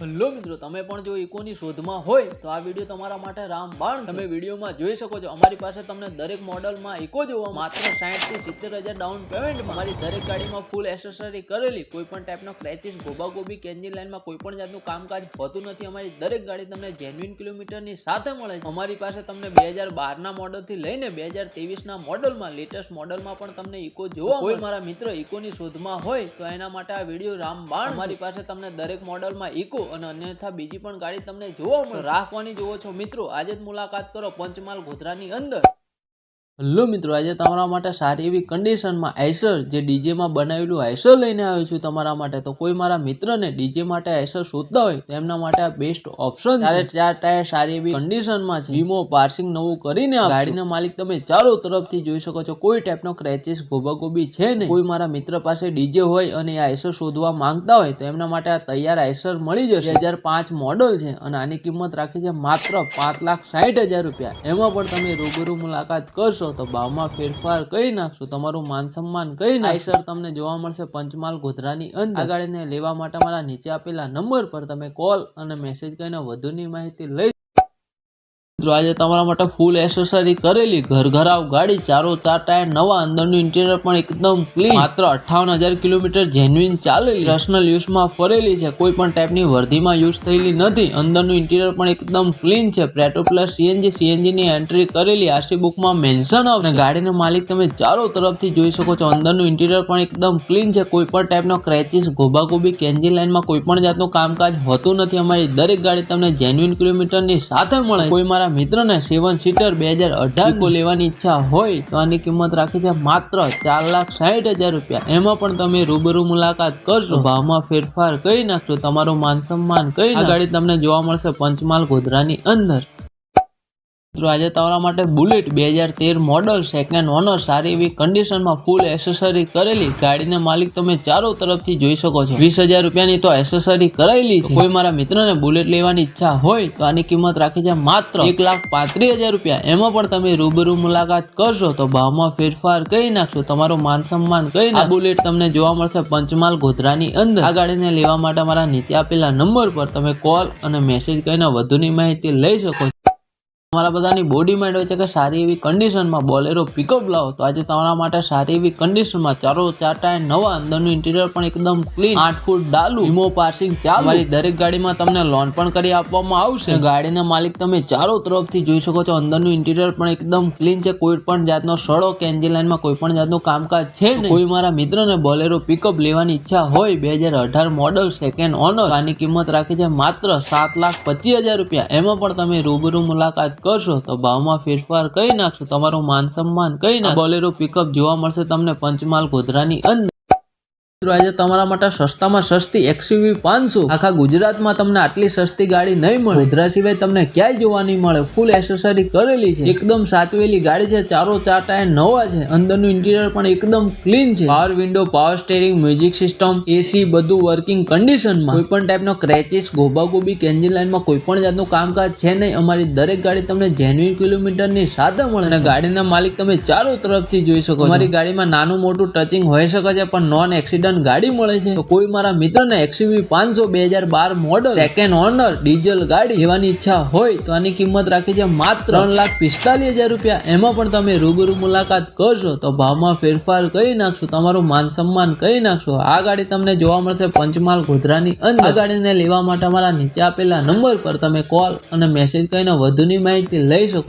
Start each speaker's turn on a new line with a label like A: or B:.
A: Hello મિત્રો તમે પણ જો ઇકોની શોધમાં હોય તો આ વીડિયો તમારા માટે રામબાણ. તમે વિડીયોમાં જોઈ શકો છો અમારી પાસે તમને દરેક મોડલમાં ઇકો જોવા માત્ર સાઠથી સિત્તેર હજાર ડાઉન પેમેન્ટમાં અમારી દરેક ગાડીમાં ફૂલ એસેસરી કરેલી કોઈ પણ ટાઈપનો ક્રેચિસ ગોબા ગોબી કે એન્જિન લાઇનમાં કોઈ પણ જાતનું કામકાજ હોતું નથી. અમારી દરેક ગાડી તમને જેન્યુઇન કિલોમીટરની સાથે મળે છે. અમારી પાસે તમને બે હજાર બારના મોડલથી લઈને બે હજાર તેવીસના મોડલમાં લેટેસ્ટ મોડલમાં પણ તમને ઇકો જોવા કોઈ મારા મિત્ર ઇકોની શોધમાં હોય તો એના માટે આ વીડિયો રામબાણ અમારી પાસે તમને દરેક મોડલમાં ઇકો અને અન્યથા બીજી પણ ગાડી તમને જોવા મળે રાખવાની જોવો છો? મિત્રો આજે જ મુલાકાત કરો પંચમહાલ ગોધરાની અંદર. હેલો મિત્રો, આજે તમારા માટે સારી એવી કન્ડિશનમાં આઈસર જે ડીજેમાં બનાવેલું આઈસર લઈને આવ્યો છું તમારા માટે. તો કોઈ મારા મિત્રને ડીજે માટે આઈસર શોધતા હોય, તો એમના માટે આ બેસ્ટ ઓપ્શન છે. ચાર ટાયર સારી એવી કન્ડિશનમાં છે વીમો પાર્સિંગ નવું કરીને. ગાડીના માલિક તમે ચારો તરફથી જોઈ શકો છો, કોઈ ટાઈપનો ક્રેચિસ ગોબાગોબી છે ને કોઈ મારા મિત્ર પાસે ડીજે હોય અને આઈસર શોધવા માંગતા હોય, તો એમના માટે આ તૈયાર આઈસર મળી જશે. હજાર પાંચ મોડલ છે અને આની કિંમત રાખી છે માત્ર પાંચ લાખ સાઠ હજાર રૂપિયા. એમાં પણ તમે રૂબરૂ મુલાકાત કરશો. તો ભાવમાં ફેરફાર કરી નાખશો તમારું માન સન્માન કરી આઈસર તમને જોવા મળશે પંચમહાલ ગોધરાની અંદર. આ ગાડીને લેવા માટે મારા નીચે આપેલા નંબર પર તમે કોલ અને મેસેજ કરીને વધુની માહિતી લઈ મિત્રો, આજે તમારા માટે ફૂલ એસેસરી કરેલી ઘર ઘરાવ ગાડી, ચારો ચાર ટાયર, નવા અંદરનું ઇન્ટિરિયર પણ એકદમ ક્લીન માત્ર અઠ્ઠાવન હજાર કિલોમીટર જેન્યુઇન ચાલેલી. પર્સનલ યુઝમાં ફરેલી છે, કોઈ પણ ટાઈપની વર્ધીમાં યુઝ થયેલી નથી. અંદરનું ઇન્ટિરિયર પણ એકદમ ક્લીન છે. પ્રેટો પ્લસ સીએનજી સીએનજી ની એન્ટ્રી કરેલી. આરસી બુકમાં મેન્શન આવશે. ગાડીનો માલિક તમે ચારો તરફથી જોઈ શકો છો. અંદરનું ઇન્ટિરિયર પણ એકદમ ક્લીન છે. કોઈ પણ ટાઈપનો ક્રેચિસ ગોબાગોબી કેન્જી લાઇનમાં કોઈ પણ જાતનું કામકાજ હોતું નથી. અમારી દરેક ગાડી તમને જેન્યુઇન કિલોમીટરની સાથે મળે. કોઈ મારા મિત્રને સેવન સીટર બે હજાર અઢાર કો લેવાની ઈચ્છા હોય તો આની કિંમત રાખી છે માત્ર ચાર લાખ સાઠ હજાર રૂપિયા. એમાં પણ તમે રૂબરૂ મુલાકાત કરશો. ભાવમાં ફેરફાર કરી નાખશો. તમારું માન સન્માન કરી આ ગાડી તમને જોવા મળશે પંચમહાલ ગોધરાની અંદર. મિત્રો, આજે તમારા માટે બુલેટ બે હજાર તેર મોડલ સેકન્ડ ઓનર સારી એવી કન્ડિશનમાં ફૂલ એસેસરી કરેલી. ગાડીના માલિક તમે ચારો તરફથી જોઈ શકો છો. વીસ હજાર રૂપિયાની તો એસેસરી કરાયેલી છે. કોઈ મારા મિત્રને બુલેટ લેવાની ઈચ્છા હોય તો આની કિંમત રાખી છે માત્ર એક લાખ પાંત્રીસ હજાર રૂપિયા. એમાં પણ તમે રૂબરૂ મુલાકાત કરશો તો ભાવમાં ફેરફાર કરી નાખશો. તમારું માન સન્માન કરી આ બુલેટ તમને જોવા મળશે પંચમહાલ ગોધરાની અંદર. આ ગાડીને લેવા માટે મારા નીચે આપેલા નંબર પર તમે કોલ અને મેસેજ કરીને વધુની માહિતી લઈ શકો છો. તમારા બધાની બોડી માઇન્ડ હોય છે કે સારી એવી કન્ડિશનમાં બોલેરો પિકઅપ લાવો. તો આજે તમારા માટે સારી એવી કન્ડિશનમાં ચારો ચાર ટાયર નવા અંદરનું ઇન્ટિરિયર પણ એકદમ ક્લીન આઠ ફૂટ ડાલુ, વીમો પાર્સિંગ ચાલુ. દરેક ગાડીમાં તમને લોન પણ કરી આપવામાં આવશે. ગાડીના માલિક તમે ચારો તરફથી જોઈ શકો છો, અંદરનું ઇન્ટિરિયર પણ એકદમ ક્લીન છે. કોઈ પણ જાતનો સડો કે એન્જિન લાઇનમાં કોઈ પણ જાતનું કામકાજ છે કોઈ મારા મિત્રને બોલેરો પિકઅપ લેવાની ઈચ્છા હોય, બે હજાર અઢાર મોડલ સેકન્ડ ઓનર આની કિંમત રાખી છે માત્ર સાત લાખ પચીસ હજાર રૂપિયા. એમાં પણ તમે રૂબરૂ મુલાકાત કરશો તો ભાવમાં ફેરફાર કરી નાખશો, તમારું માન સન્માન કરી નાખ બોલેરો પિકઅપ જોવા મળશે તમને પંચમહાલ ગોધરાની અંદર. મિત્રો, આજે તમારા માટે સસ્તામાં સસ્તી એક્સયુવી પાંચસો. આખા ગુજરાતમાં તમને આટલી સસ્તી ગાડી નહીં મળે. ગોધરા સિવાય તમને ક્યાંય જોવા નહીં મળે. ફૂલ એસેસરી કરેલી છે. એકદમ સાચવેલી ગાડી છે. ચારો ચાર ટાયર નવા છે. અંદરનું ઇન્ટિરિયર પણ એકદમ ક્લીન છે. Power window power steering music system AC બધું વર્કિંગ કન્ડિશનમાં કોઈ પણ ટાઈપનો ક્રેચિસ ગોબાગોબી કે એન્જિન લાઇનમાં કોઈ પણ જાતનું કામકાજ છે નહીં. અમારી દરેક ગાડી તમને જેન્યુઇન કિલોમીટરની સાથે મળે અને ગાડીના માલિક તમે ચારો તરફથી જોઈ શકો અમારી ગાડીમાં નાનું મોટું ટચિંગ હોઈ શકે છે, પણ નોન એક્સિડન્ટ ગાડી મળે છે. કોઈ મારા મિત્રને એક્સયુવી પાંચસો બે હજાર બાર મોડલ સેકન્ડ ઓનર ડીઝલ ગાડી લેવાની ઈચ્છા હોય તો આની કિંમત રાખી છે માત્ર ત્રણ લાખ પિસ્તાલીસ હજાર રૂપિયા. એમાં પણ તમે રૂબરૂ મુલાકાત કરશો તો ભાવમાં ફેરફાર કરી નાખશો, તમારું માન સન્માન કરી નાખશો. આ ગાડી તમને જોવા મળશે પંચમહાલ ગોધરાની અંદર. આ ગાડીને લેવા માટે અમારા નીચે આપેલા નંબર પર તમે કોલ અને મેસેજ કરીને વધુની માહિતી લઈ શકો.